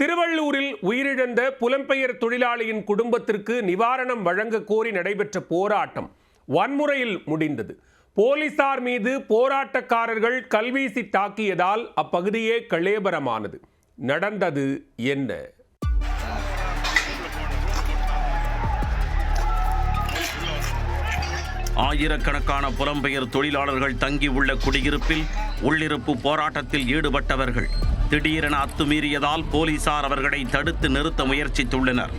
திருவள்ளூரில் உயிரிழந்த புலம்பெயர் தொழிலாளியின் குடும்பத்திற்கு நிவாரணம் வழங்க கோரி நடைபெற்ற போராட்டம் வன்முறையில் முடிந்தது. போலீசார் மீது போராட்டக்காரர்கள் கல்வீசி தாக்கியதால் அப்பகுதியே களேபரமானது நடந்தது என்ன? ஆயிரக்கணக்கான புலம்பெயர் தொழிலாளர்கள் தங்கியுள்ள குடியிருப்பில் உள்ளிருப்பு போராட்டத்தில் ஈடுபட்டவர்கள். திடீரென அத்துமீறியதால் போலீசார் அவர்களை தடுத்து நிறுத்த முயற்சித்துள்ளனர்.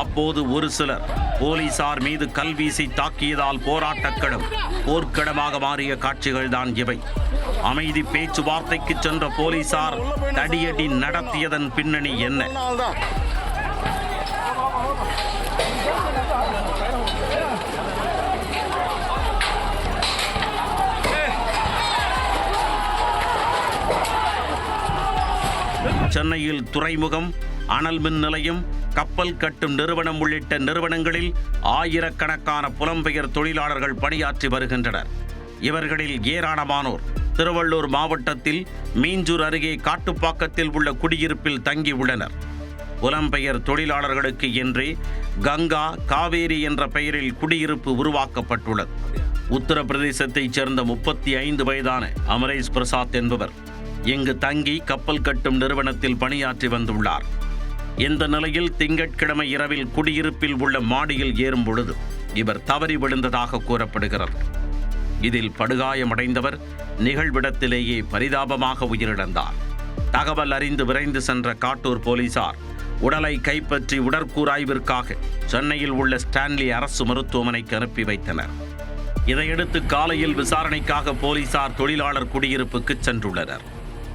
அப்போது ஒரு சிலர் போலீசார் மீது கல்வீசி தாக்கியதால் போராட்டக்களம் போர்க்கடமாக மாறிய காட்சிகள்தான் இவை. அமைதி பேச்சுவார்த்தைக்கு சென்ற போலீசார் தடியடி நடத்தியதன் பின்னணி என்ன? சென்னையில் துறைமுகம் அனல் மின் நிலையம் கப்பல் கட்டும் நிறுவனம் உள்ளிட்ட நிறுவனங்களில் ஆயிரக்கணக்கான புலம்பெயர் தொழிலாளர்கள் பணியாற்றி வருகின்றனர். இவர்களில் ஏராளமானோர் திருவள்ளூர் மாவட்டத்தில் மீஞ்சூர் அருகே காட்டுப்பாக்கத்தில் உள்ள குடியிருப்பில் தங்கியுள்ளனர் புலம்பெயர் தொழிலாளர்களுக்கு என்றே கங்கா காவேரி என்ற பெயரில் குடியிருப்பு உருவாக்கப்பட்டுள்ளது. உத்தரப்பிரதேசத்தைச் சேர்ந்த முப்பத்தி ஐந்து வயதான அமரேஷ் பிரசாத் என்பவர் இங்கு தங்கி கப்பல் கட்டும் நிறுவனத்தில் பணியாற்றி வந்துள்ளார். இந்த நிலையில் திங்கட்கிழமை இரவில் குடியிருப்பில் உள்ள மாடியில் ஏறும் பொழுது இவர் தவறி விழுந்ததாக கூறப்படுகிறது. இதில் படுகாயமடைந்தவர் நிகழ்விடத்திலேயே பரிதாபமாக உயிரிழந்தார். தகவல் அறிந்து விரைந்து சென்ற காட்டூர் போலீசார் உடலை கைப்பற்றி உடற்கூராய்விற்காக சென்னையில் உள்ள ஸ்டான்லி அரசு மருத்துவமனைக்கு அனுப்பி வைத்தனர். இதையடுத்து காலையில் விசாரணைக்காக போலீசார் தொழிலாளர் குடியிருப்புக்கு சென்றுள்ளனர்.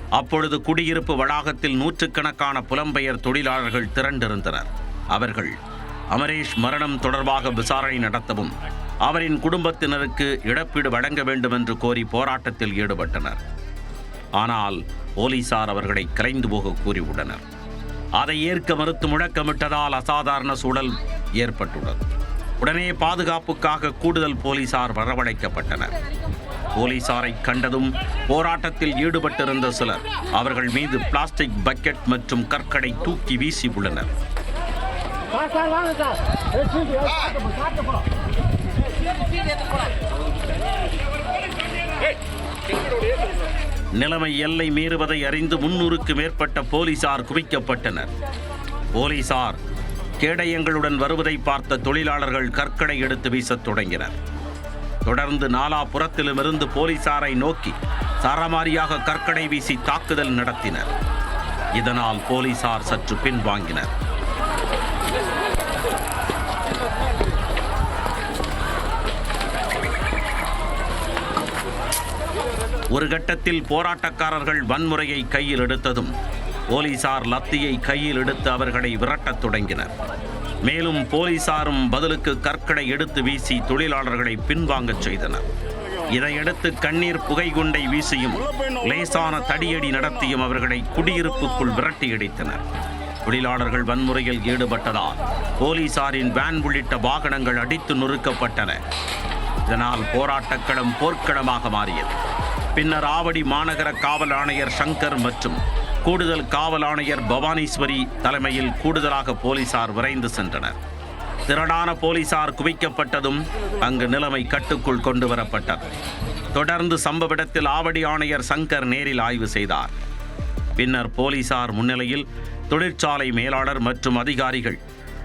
அப்பொழுது குடியிருப்பு வளாகத்தில் நூற்றுக்கணக்கான புலம்பெயர் தொழிலாளர்கள் திரண்டிருந்தனர். அவர்கள் அமரேஷ் மரணம் தொடர்பாக விசாரணை நடத்தவும் அவரின் குடும்பத்தினருக்கு இழப்பீடு வழங்க வேண்டும் என்று கோரி போராட்டத்தில் ஈடுபட்டனர். ஆனால் போலீசார் அவர்களை கலைந்து போக கூறியுள்ளனர். அதை ஏற்க மறுத்து முழக்கமிட்டதால் அசாதாரண சூழல் ஏற்பட்டுள்ளது. உடனே பாதுகாப்புக்காக கூடுதல் போலீசார் வரவழைக்கப்பட்டனர். போலீசாரை கண்டதும் போராட்டத்தில் ஈடுபட்டிருந்த சிலர் அவர்கள் மீது பிளாஸ்டிக் பக்கெட் மற்றும் கற்களை தூக்கி வீசி உள்ளனர். நிலைமை எல்லை மீறுவதை அறிந்து முன்னூறுக்கு மேற்பட்ட போலீசார் குவிக்கப்பட்டனர். போலீசார் கேடயங்களுடன் வருவதை பார்த்த தொழிலாளர்கள் கற்களை எடுத்து வீசத் தொடங்கினர். தொடர்ந்து நாலாபுறத்திலுமிருந்து போலீசாரை நோக்கி சரமாரியாக கற்கடை வீசி தாக்குதல் நடத்தினர். இதனால் போலீசார் சற்று பின்வாங்கினர். ஒரு கட்டத்தில் போராட்டக்காரர்கள் வன்முறையை கையில் எடுத்ததும் போலீசார் லத்தியை கையில் எடுத்து அவர்களை விரட்டத் தொடங்கினர். மேலும் போலீசாரும் பதிலுக்கு கற்களை எடுத்து வீசி தொழிலாளர்களை பின்வாங்கச் செய்தனர். இதையடுத்து கண்ணீர் புகை குண்டை வீசியும் லேசான தடியடி நடத்தியும் அவர்களை குடியிருப்புக்குள் விரட்டி அடித்தனர் தொழிலாளர்கள் வன்முறையில் ஈடுபட்டதால் போலீசாரின் வேன் உள்ளிட்ட வாகனங்கள் அடித்து நொறுக்கப்பட்டன. இதனால் போராட்டக்களம் போர்க்களமாக மாறியது. பின்னர் ஆவடி மாநகர காவல் ஆணையர் சங்கர் மற்றும் கூடுதல் காவல் ஆணையர் பவானீஸ்வரி தலைமையில் கூடுதலாக போலீசார் விரைந்து சென்றனர். திரடான போலீசார் குவிக்கப்பட்டதும் அங்கு நிலைமை கட்டுக்குள் கொண்டு வரப்பட்டது தொடர்ந்து சம்பவ இடத்தில் ஆவடி ஆணையர் சங்கர் நேரில் ஆய்வு செய்தார். பின்னர் போலீசார் முன்னிலையில் தொழிற்சாலை மேலாளர் மற்றும் அதிகாரிகள்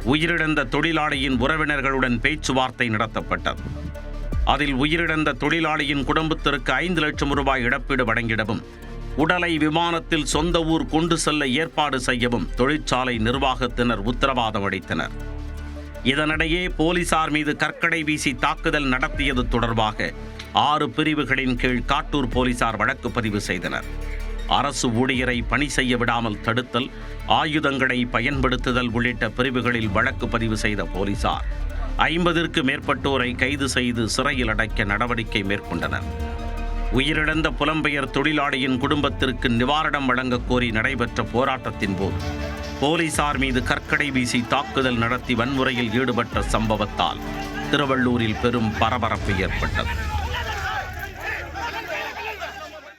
உயிரிழந்த தொழிலாளியின் உறவினர்களுடன் பேச்சுவார்த்தை நடத்தப்பட்டது. அதில் உயிரிழந்த தொழிலாளியின் குடும்பத்திற்கு ஐந்து லட்சம் ரூபாய் இழப்பீடு வழங்கிடவும் உடலை விமானத்தில் சொந்த ஊர் கொண்டு செல்ல ஏற்பாடு செய்யவும் தொழிற்சாலை நிர்வாகத்தினர் உத்தரவாதம் அளித்தனர். இதனிடையே போலீசார் மீது கற்கடை வீசி தாக்குதல் நடத்தியது தொடர்பாக ஆறு பிரிவுகளின் கீழ் காட்டூர் போலீசார் வழக்கு பதிவு செய்தனர். அரசு ஊழியரை பணி செய்ய விடாமல் தடுத்தல் ஆயுதங்களை பயன்படுத்துதல் உள்ளிட்ட பிரிவுகளில் வழக்கு பதிவு செய்த போலீசார். ஐம்பதிற்கு மேற்பட்டோரை கைது செய்து சிறையில் அடைக்க நடவடிக்கை மேற்கொண்டனர். உயிரிழந்த புலம்பெயர் தொழிலாளியின் குடும்பத்திற்கு நிவாரணம் வழங்கக் கோரி நடைபெற்ற போராட்டத்தின் போது போலீசார் மீது கற்கடை வீசி தாக்குதல் நடத்தி வன்முறையில் ஈடுபட்ட சம்பவத்தால் திருவள்ளூரில் பெரும் பரபரப்பு ஏற்பட்டது.